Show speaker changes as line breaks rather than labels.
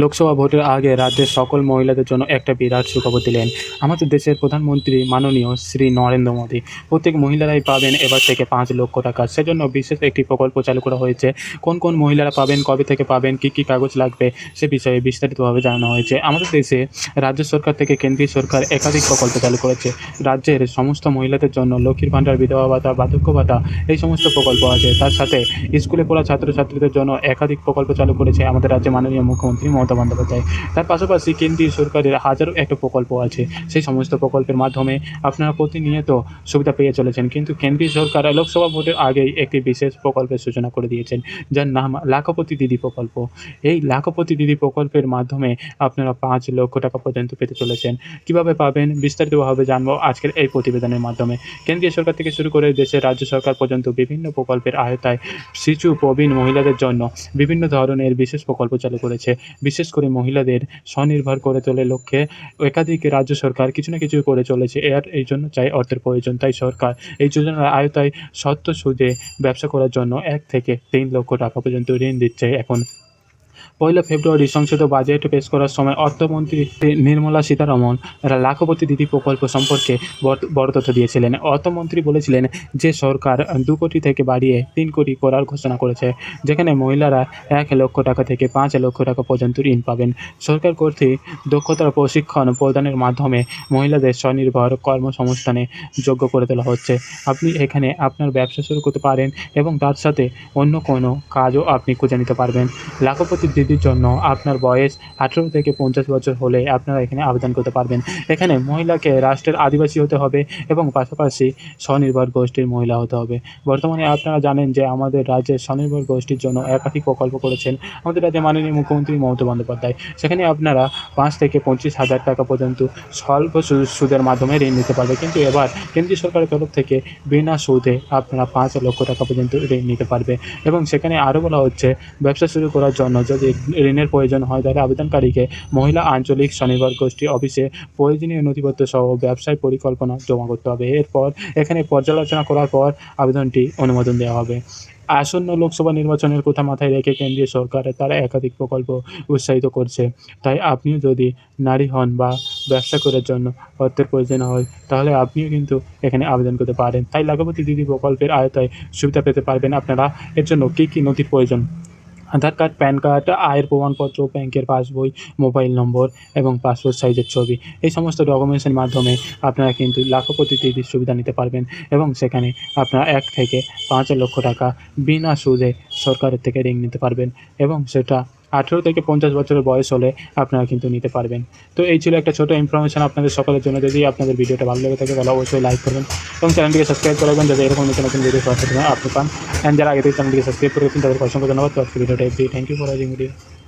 লোকসভা ভোটের আগে রাজ্যের সকল মহিলাদের জন্য একটা বিরাট সুখবর দিলেন। আমাদের দেশের প্রধানমন্ত্রী মাননীয় শ্রী নরেন্দ্র মোদী। প্রত্যেক মহিলারাই পাবেন এবার থেকে পাঁচ লক্ষ টাকা। সেজন্য বিশেষ একটি প্রকল্প চালু করা হয়েছে। কোন কোন মহিলারা পাবেন, কবে থেকে পাবেন, কী কী কাগজ লাগবে, সে বিষয়ে বিস্তারিতভাবে জানানো হয়েছে। আমাদের দেশে রাজ্য সরকার থেকে কেন্দ্রীয় সরকার একাধিক প্রকল্প চালু করেছে। রাজ্যের সমস্ত মহিলাদের জন্য লক্ষ্মীর ভাণ্ডার, বিধবা ভাতা, বার্ধক্য ভাতা, এই সমস্ত প্রকল্প আছে। তার সাথে স্কুলে পড়া ছাত্রছাত্রীদের জন্য একাধিক প্রকল্প চালু করেছে আমাদের রাজ্যের মাননীয় মুখ্যমন্ত্রী মমতা বন্দ্যোপাধ্যায়। তার পাশাপাশি কেন্দ্রীয় সরকারের হাজারো একটা প্রকল্প আছে। সেই সমস্ত প্রকল্পের মাধ্যমে আপনারা প্রতিনিয়ত সুবিধা পেয়ে চলেছেন। কিন্তু কেন্দ্রীয় সরকার লোকসভা ভোটের আগেই একটি বিশেষ প্রকল্পের সূচনা করে দিয়েছেন, যার নাম লাখপতি দিদি প্রকল্প। এই লাখপতি দিদি প্রকল্পের মাধ্যমে আপনারা পাঁচ লক্ষ টাকা পর্যন্ত পেতে চলেছেন। কীভাবে পাবেন বিস্তারিতভাবে জানব আজকের এই প্রতিবেদনের মাধ্যমে। কেন্দ্রীয় সরকার থেকে শুরু করে দেশের রাজ্য সরকার পর্যন্ত বিভিন্ন প্রকল্পের আয়তায় শিশু, প্রবীণ মহিলাদের জন্য বিভিন্ন ধরনের বিশেষ প্রকল্প চালু করেছে। বিশেষ করে মহিলাদের স্বনির্ভর করে তোলে লক্ষ্যে। একাধিক রাজ্য সরকার কিছু না কিছু করে চলেছে। এর এই জন্য চাই অর্থের প্রয়োজন। তাই সরকার এই যোজনার আয়তায় সত্য সুদে ব্যবসা করার জন্য এক থেকে তিন লক্ষ টাকা পর্যন্ত ঋণ দিচ্ছে। এখন পয়লা ফেব্রুয়ারি সংসদে বাজেট পেশ করার সময় অর্থমন্ত্রী নির্মলা সীতারমন লাখপতি দিদি প্রকল্প সম্পর্কে বড় তথ্য দিয়েছিলেন। অর্থমন্ত্রী বলেছিলেন যে, সরকার দু কোটি থেকে বাড়িয়ে তিন কোটি করার ঘোষণা করেছে, যেখানে মহিলারা এক লক্ষ টাকা থেকে পাঁচ লক্ষ টাকা পর্যন্ত ঋণ পাবেন। সরকার কর্তৃক দক্ষতার প্রশিক্ষণ প্রদানের মাধ্যমে মহিলাদের স্বনির্ভর কর্মসংস্থানে যোগ্য করে তোলা হচ্ছে। আপনি এখানে আপনার ব্যবসা শুরু করতে পারেন এবং তার সাথে অন্য কোনো কাজও আপনি খুঁজে নিতে পারবেন। লাখপতি দিদির জন্য আপনার বয়স আঠেরো থেকে পঞ্চাশ বছর হলে আপনারা এখানে আবেদন করতে পারবেন। এখানে মহিলাকে রাষ্ট্রের আদিবাসী হতে হবে এবং পাশাপাশি স্বনির্ভর গোষ্ঠীর মহিলা হতে হবে। বর্তমানে আপনারা জানেন যে আমাদের রাজ্যের স্বনির্ভর গোষ্ঠীর জন্য একাধিক প্রকল্প করেছেন। আমাদের রাজ্যে মাননীয় মুখ্যমন্ত্রী মমতা বন্দ্যোপাধ্যায়। সেখানে আপনারা পাঁচ থেকে পঁচিশ হাজার টাকা পর্যন্ত স্বল্প সুদের মাধ্যমে ঋণ নিতে পারবে। কিন্তু এবার কেন্দ্রীয় সরকারের তরফ থেকে বিনা সুদে আপনারা পাঁচ লক্ষ টাকা পর্যন্ত ঋণ নিতে পারবে। এবং সেখানে আরও বলা হচ্ছে, ব্যবসা শুরু করার জন্য যদি ঋণের প্রয়োজন হয়, তাহলে আবেদনকারীকে মহিলা আঞ্চলিক স্বনির্ভর গোষ্ঠী অফিসে প্রয়োজনীয় নথিপত্র সহ ব্যবসায় পরিকল্পনা জমা করতে হবে। এরপর এখানে পর্যালোচনা করার পর আবেদনটি অনুমোদন দেওয়া হবে। আসন্ন লোকসভা নির্বাচনের কথা মাথায় রেখে কেন্দ্রীয় সরকার তারা একাধিক প্রকল্প উৎসাহিত করছে। তাই আপনিও যদি নারী হন বা ব্যবসা করার জন্য অর্থের প্রয়োজন হয়, তাহলে আপনিও কিন্তু এখানে আবেদন করতে পারেন। তাই লাখপতি দিদি প্রকল্পের আয়তায় সুবিধা পেতে পারবেন। আপনারা এর জন্য কী কী নথির প্রয়োজন আধার কার্ড, প্যান কার্ড, আয়ের প্রমাণপত্র, ব্যাংকের পাসবই, মোবাইল নম্বর এবং পাসপোর্ট সাইজের ছবি। এই সমস্ত ডকুমেন্টসের মাধ্যমে আপনারা কিন্তু লাখপতি দিদির সুবিধা নিতে পারবেন এবং সেখানে আপনারা এক থেকে পাঁচ লক্ষ টাকা বিনা সুদে সরকারের থেকে ঋণ নিতে পারবেন এবং সেটা আঠেরো থেকে পঞ্চাশ বছরের বয়স হলে আপনারা কিন্তু নিতে পারবেন। তো এই ছিল একটা ছোটো ইনফরমেশন আপনাদের সকলের জন্য। যদি আপনাদের ভিডিওটা ভালো লেগে থাকে, তাহলে অবশ্যই লাইক করবেন এবং চ্যানেলটিকে সাবস্ক্রাইব করে যাতে এরকম নতুন নতুন ভিডিও আপনি পান। অ্যান্ড যারা আগে থেকে চ্যানেলটিকে সাবস্ক্রাইব করে তাদের অসংখ্য ধন্যবাদ। তো ভিডিওটা thank you for watching video